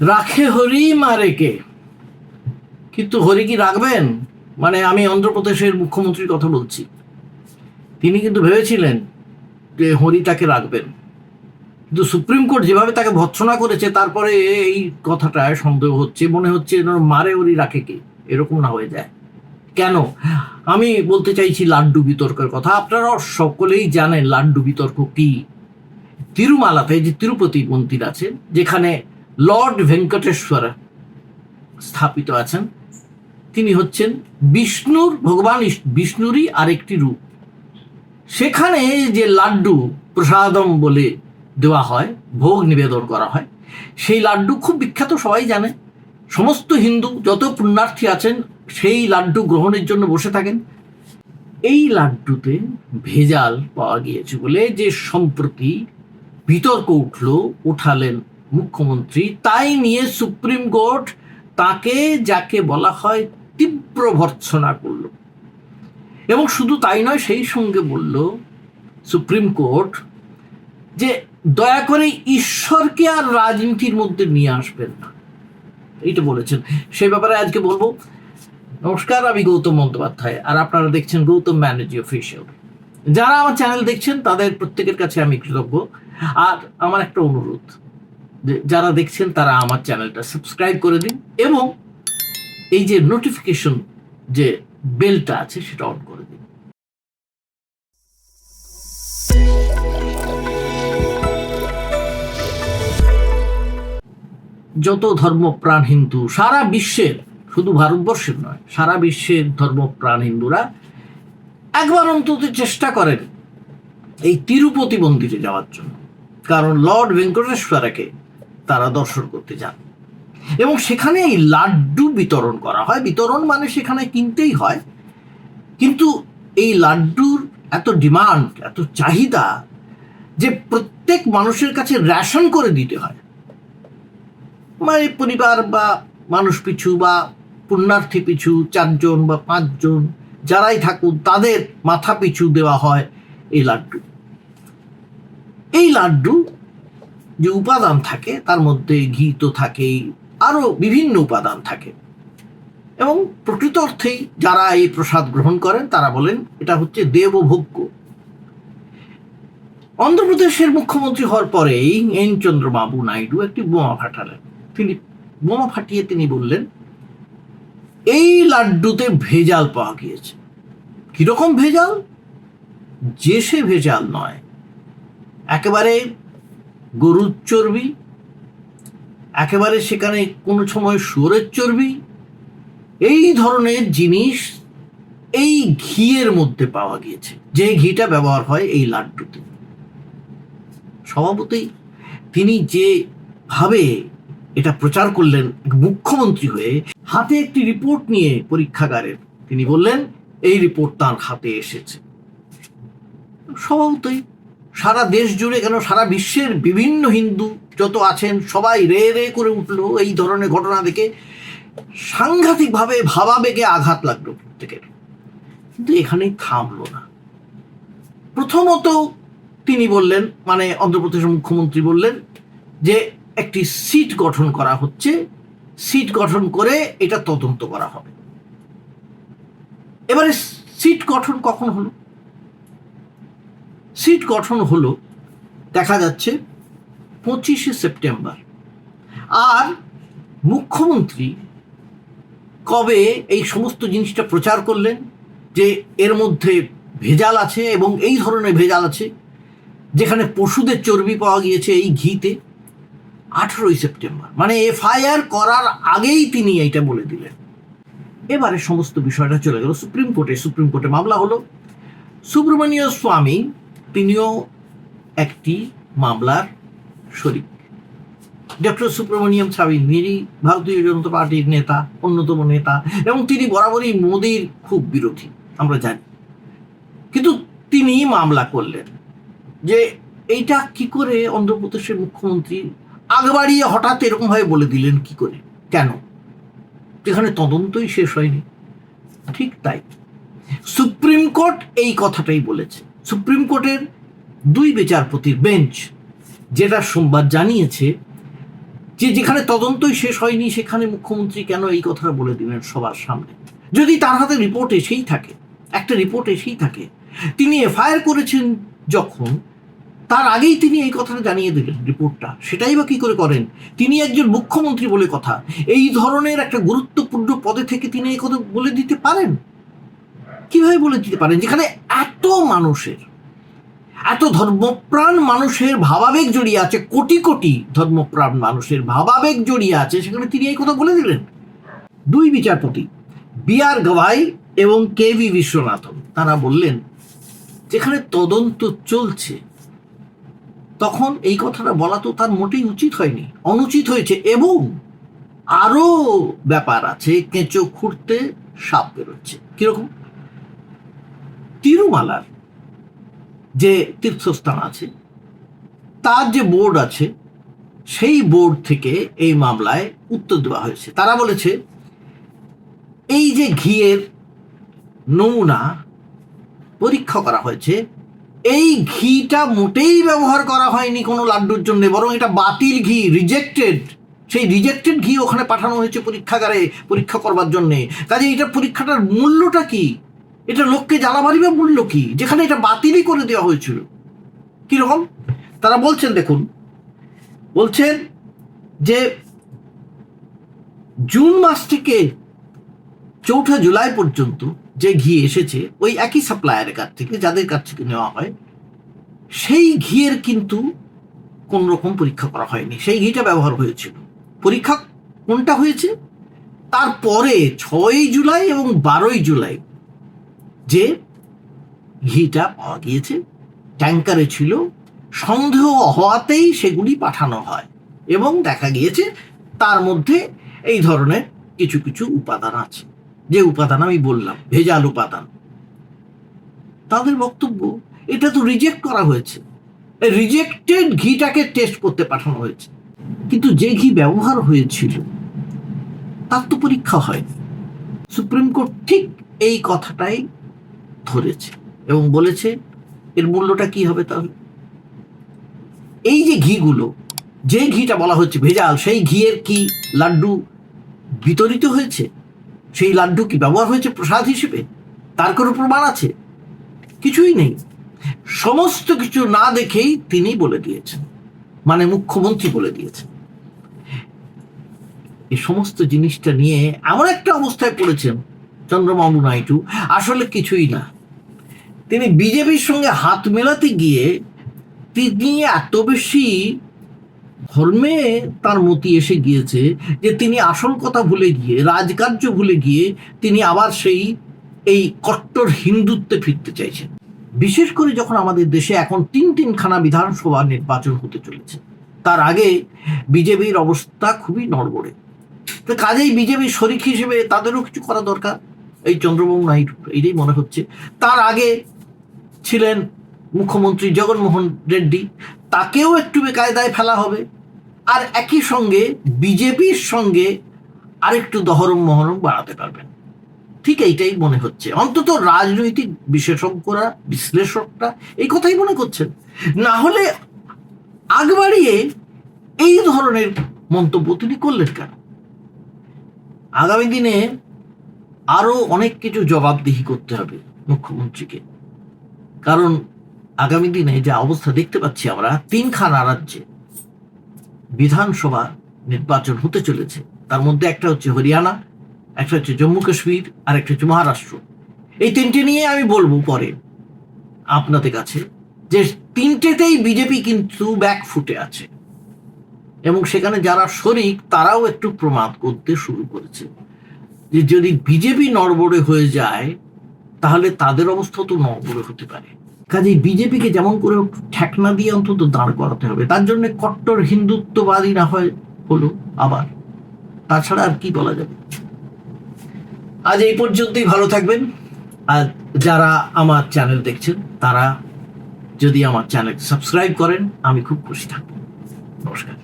রাখে হরি মারে কে কিন্তু হরি কি রাখবেন? মানে আমি অন্ধ্রপ্রদেশের মুখ্যমন্ত্রীর কথা বলছি। তিনি কিন্তু ভেবেছিলেন যে হরি তাকে রাখবেন। কিন্তু সুপ্রিম কোর্ট যেভাবে তাকে ভৎসনা করেছে, তারপরে এই কথাটায় সন্দেহ হচ্ছে, মনে হচ্ছে মারে হরি, রাখে কে? এরকম না হয়ে যায়। কেন? আমি বলতে চাইছি লাড্ডু বিতর্কের কথা। আপনারা সকলেই জানেন লাড্ডু বিতর্ক কি। তিরুমালাতে যে তিরুপতি মন্দির আছে, যেখানে লর্ড ভেঙ্কটেশ্বর স্থাপিত আছেন। তিনি হচ্ছেন বিষ্ণুর, ভগবান বিষ্ণুরই আরেকটি রূপ। সেখানে যে লাড্ডু প্রসাদম বলে দেওয়া হয়, ভোগ নিবেদন করা হয়, সেই লাড্ডু খুব বিখ্যাত, সবাই জানে। সমস্ত হিন্দু যত পুণ্যার্থী আছেন, সেই লাড্ডু গ্রহণের জন্য বসে থাকেন। এই লাড্ডুতে ভেজাল পাওয়া গিয়েছে বলে যে সম্প্রতি বিতর্ক উঠল, উঠালেন মুখ্যমন্ত্রী, তাই নিয়ে সুপ্রিম কোর্ট তাকে, যাকে বলা হয় তীব্র ভর্ৎসনা করল। এবং শুধু তাই নয়, সেই সঙ্গে বলল সুপ্রিম কোর্ট যে, দয়া করে ঈশ্বরকে আর রাজনীতির মধ্যে নিয়ে আসবেন না। এইটা বলেছেন। সেই ব্যাপারে আজকে বলব, নমস্কার, আমি গৌতম বন্দ্যোপাধ্যায় আর আপনারা দেখছেন গৌতম ম্যানেজি অফিসিয়াল। যারা আমার চ্যানেল দেখছেন, তাদের প্রত্যেকের কাছে আমি কৃতজ্ঞ। আর আমার একটা অনুরোধ যারা দেখছেন, তারা আমার চ্যানেলটা সাবস্ক্রাইব করে দিন এবং এই যে নোটিফিকেশন যে বেলটা আছে, সেটা অন করে দিন। যত ধর্মপ্রাণ হিন্দু, সারা বিশ্বের, শুধু ভারতবর্ষের নয়, সারা বিশ্বের ধর্মপ্রাণ হিন্দুরা একবার অন্তত চেষ্টা করেন এই তিরুপতি মন্দিরে যাওয়ার জন্য। কারণ লর্ড ভেঙ্কটেশ্বরাকে তারা দর্শন করতে যান। এবং সেখানে এই লাড্ডু বিতরণ করা হয়। বিতরণ মানে সেখানে কিনতেই হয়। কিন্তু এই লাড্ডুর এত ডিমান্ড, এত চাহিদা যে প্রত্যেক মানুষের কাছে রেশন করে দিতে হয়। মানে পরিবার বা মানুষ পিছু বা পুণ্যার্থী পিছু চারজন বা পাঁচজন যারাই থাকুন তাদের মাথা পিছু দেওয়া হয় এই লাড্ডু। এই লাড্ডু যে উপাদান থাকে, তার মধ্যে ঘি তো থাকেই আরও বিভিন্ন উপাদান থাকে। এবং প্রকৃত অর্থেই যারা এই প্রসাদ গ্রহণ করেন, তারা বলেন এটা হচ্ছে দেবভোগ্য। অন্ধ্রপ্রদেশের মুখ্যমন্ত্রী হওয়ার পরেই এন চন্দ্রবাবু নাইডু একটি বোমা ফাটালেন। তিনি বোমা ফাটিয়ে তিনি বললেন, এই লাড্ডুতে ভেজাল পাওয়া গিয়েছে। কীরকম ভেজাল? যে সে ভেজাল নয়। একেবারে গরুর চর্বি, একেবারে সেখানে কোনো সময় শুয়োরের চর্বি, এই ধরনের জিনিস এই ঘিয়ের মধ্যে পাওয়া গিয়েছে। যে ঘিটা ব্যবহার হয় এই লাড্ডুতে। স্বভাবতই তিনি যে ভাবে এটা প্রচার করলেন মুখ্যমন্ত্রী হয়ে, হাতে একটি রিপোর্ট নিয়ে পরীক্ষাগারের, তিনি বললেন, এই রিপোর্ট তার হাতে এসেছে। স্বভাবতই সারা দেশ জুড়ে কেন সারা বিশ্বের বিভিন্ন হিন্দু যত আছেন, সবাই রে রে করে উঠল এই ধরনের ঘটনা দেখে সাংঘাতিকভাবে ভাবাবেগে আঘাত লাগল প্রত্যেকের। কিন্তু এখানেই থামলো না। প্রথমত তিনি বললেন মানে অন্ধ্রপ্রদেশের মুখ্যমন্ত্রী বললেন যে একটি সিট গঠন করা হচ্ছে। সিট গঠন করে এটা তদন্ত করা হবে। এবারে সিট গঠন কখন হলো? সিট গঠন হলো, দেখা যাচ্ছে, পঁচিশে সেপ্টেম্বর। আর মুখ্যমন্ত্রী কবে এই সমস্ত জিনিসটা প্রচার করলেন, যে এর মধ্যে ভেজাল আছে এবং এই ধরনের ভেজাল আছে, যেখানে পশুদের চর্বি পাওয়া গিয়েছে এই ঘিতে, আঠেরোই সেপ্টেম্বর। মানে এফআইআর করার আগেই তিনি এইটা বলে দিলেন। এবারে সমস্ত বিষয়টা চলে গেল সুপ্রিম কোর্টে। সুপ্রিম কোর্টে মামলা হলো, সুব্রমণীয় স্বামী তিনিও একটি মামলার শরিক। ডক্টর সুব্রমণিয়াম স্বামী তিনি ভারতীয় জনতা পার্টির নেতা, অন্যতম নেতা, এবং তিনি বরাবরই মোদির খুব বিরোধী, আমরা জানি। কিন্তু তিনি মামলা করলেন যে এইটা কি করে অন্ধ্রপ্রদেশের মুখ্যমন্ত্রী আগ বাড়িয়ে হঠাৎ এরকমভাবে বলে দিলেন কি করে? কেন? যেখানে তদন্তই শেষ হয়নি। ঠিক তাই। সুপ্রিম কোর্ট এই কথাটাই বলেছে। সুপ্রিম কোর্টের দুই বিচারপতির বেঞ্চ, যেটা সোমবার জানিয়েছে যে যেখানে তদন্তই শেষ হয়নি, সেখানে মুখ্যমন্ত্রী কেন এই কথাটা বলে দিলেন সবার সামনে? যদি তার হাতে রিপোর্ট এসেই থাকে, একটা রিপোর্ট এসেই থাকে, তিনি এফআইআর করেছেন যখন, তার আগেই তিনি এই কথাটা জানিয়ে দিলেন রিপোর্টটা। সেটাই বা কি করে করেন? তিনি একজন মুখ্যমন্ত্রী বলে কথা। এই ধরনের একটা গুরুত্বপূর্ণ পদে থেকে তিনি এই কথা বলে দিতে পারেন? কীভাবে বলে দিতে পারেন? যেখানে এত মানুষের, এত ধর্মপ্রাণ মানুষের ভাবাবেগ জড়িয়ে আছে, কোটি কোটি ধর্মপ্রাণ মানুষের ভাবাবেগ জড়িয়ে আছে, সেখানে তিনি এই কথা বলে দিলেন। দুই বিচারপতি, বি আর গভাই এবং কে ভি বিশ্বনাথন, তারা বললেন, যেখানে তদন্ত চলছে, তখন এই কথাটা বলা তো তার মোটেই উচিত হয়নি, অনুচিত হয়েছে এবং আরও ব্যাপার আছে, কেঁচো খুঁড়তে সাপ বেরোচ্ছে। কীরকম? তিরুমালার যে তীর্থস্থান আছে, তার যে বোর্ড আছে, সেই বোর্ড থেকে এই মামলায় উত্তর দেওয়া হয়েছে। তারা বলেছে, এই যে ঘিয়ের নমুনা পরীক্ষা করা হয়েছে, এই ঘিটা মোটেই ব্যবহার করা হয়নি কোনো লাড্ডুর জন্য, বরং এটা বাতিল ঘি রিজেক্টেড সেই রিজেক্টেড ঘি ওখানে পাঠানো হয়েছে পরীক্ষাগারে, পরীক্ষা করবার জন্যে। কাজে এটা পরীক্ষাটার মূল্যটা কি? এটা লোককে জ্বালাবারই বা মূল্য কি? যেখানে এটা বাতিলই করে দেওয়া হয়েছিল। কীরকম? তারা বলছেন, দেখুন, বলছেন যে জুন মাস থেকে চৌঠা জুলাই পর্যন্ত যে ঘি এসেছে, ওই একই সাপ্লায়ারের কাছ থেকে, যাদের কাছ থেকে নেওয়া হয়, সেই ঘিয়ের কিন্তু কোন রকম পরীক্ষা করা হয়নি। সেই ঘিটা ব্যবহার হয়েছিল। পরীক্ষা কোনটা হয়েছে? তারপরে ছয়ই জুলাই এবং বারোই জুলাই যে ঘিটা পাওয়া গিয়েছে, ট্যাঙ্কারে ছিল, সন্দেহ হওয়াতেই সেগুলি পাঠানো হয়। এবং দেখা গিয়েছে তার মধ্যে এই ধরনের কিছু কিছু উপাদান আছে। যে উপাদান আমি বললাম, ভেজাল উপাদান। তাদের বক্তব্য, এটা তো রিজেক্ট করা হয়েছে। রিজেক্টেড ঘিটাকে টেস্ট করতে পাঠানো হয়েছে। কিন্তু যে ঘি ব্যবহার হয়েছিল, তার তো পরীক্ষা হয়নি। সুপ্রিম কোর্ট ঠিক এই কথাটাই ধরেছে এবং বলেছে, এর মূল্যটা কি হবে তাহলে? এই যে ঘিগুলো, যে ঘিটা বলা হচ্ছে ভেজাল, সেই ঘিয়ের কি লাড্ডু বিতরিত হয়েছে? সেই লাড্ডু কি ব্যবহার হয়েছে প্রসাদ হিসেবে? তার কোনো প্রমাণ আছে? কিছুই নেই। সমস্ত কিছু না দেখেই তিনি বলে দিয়েছেন মানে মুখ্যমন্ত্রী বলে দিয়েছেন। এই সমস্ত জিনিসটা নিয়ে এমন একটা অবস্থায় পড়েছেন চন্দ্রবাবু নাইডু, আসলে কিছুই না। তিনি বিজেপির সঙ্গে হাত মেলাতে গিয়ে তিনি এত বেশি ধর্মে তার মতি এসে গিয়েছে যে তিনি আসল কথা ভুলে গিয়ে, রাজকার্য ভুলে গিয়ে তিনি আবার সেই, এই কট্টর হিন্দুত্বে ফিরতে চাইছেন। বিশেষ করে যখন আমাদের দেশে এখন তিন তিনখানা বিধানসভা নির্বাচন হতে চলেছে, তার আগে বিজেপির অবস্থা খুবই নড়বড়ে। তো কাজেই বিজেপির শরিক হিসেবে তাদেরও কিছু করা দরকার। এই চন্দ্রবাবু নাইডু, এইটাই মনে হচ্ছে। তার আগে ছিলেন মুখ্যমন্ত্রী জগনমোহন রেড্ডি, তাকেও একটু বেকায়দায় ফেলা হবে। আর একই সঙ্গে বিজেপির সঙ্গে আরেকটু দহরম মহরম বাড়াতে পারবেন। ঠিক এইটাই মনে হচ্ছে। অন্তত রাজনৈতিক বিশেষজ্ঞরা, বিশ্লেষকরা এই কথাই মনে করছেন। না হলে আগ বাড়িয়ে এই ধরনের মন্তব্য তিনি করলেন কেন? আগামী দিনে আরও অনেক কিছু জবাবদিহি করতে হবে মুখ্যমন্ত্রীকে। কারণ আগামী দিনে যে অবস্থা দেখতে পাচ্ছি আমরা, তিনখানা রাজ্যে বিধানসভা নির্বাচন হতে চলেছে। তার মধ্যে একটা হচ্ছে হরিয়ানা, একটা হচ্ছে জম্মু কাশ্মীর, আর একটা হচ্ছে মহারাষ্ট্র। এই তিনটে নিয়ে আমি বলব পরে আপনাদের কাছে যে তিনটেতেই বিজেপি কিন্তু ব্যাক ফুটে আছে। এবং সেখানে যারা শরিক, তারাও একটু প্রমাদ করতে শুরু করেছে। যে যদি বিজেপি নড়বড়ে হয়ে যায় তাহলে তাদের অবস্থা তো নড়বড়ে হতে পারে। কাজেই বিজেপিকে যেমন করে ঠেকনা দিয়ে অন্তত দাঁড় করাতে হবে, তার জন্য কট্টর হিন্দুত্ববাদী না হয় হলো আবার। তাছাড়া আর কি বলা যাবে? আজ এই পর্যন্তই, ভালো থাকবেন। আর যারা আমার চ্যানেল দেখছেন, তারা যদি আমার চ্যানেল সাবস্ক্রাইব করেন, আমি খুব খুশি থাকব। নমস্কার।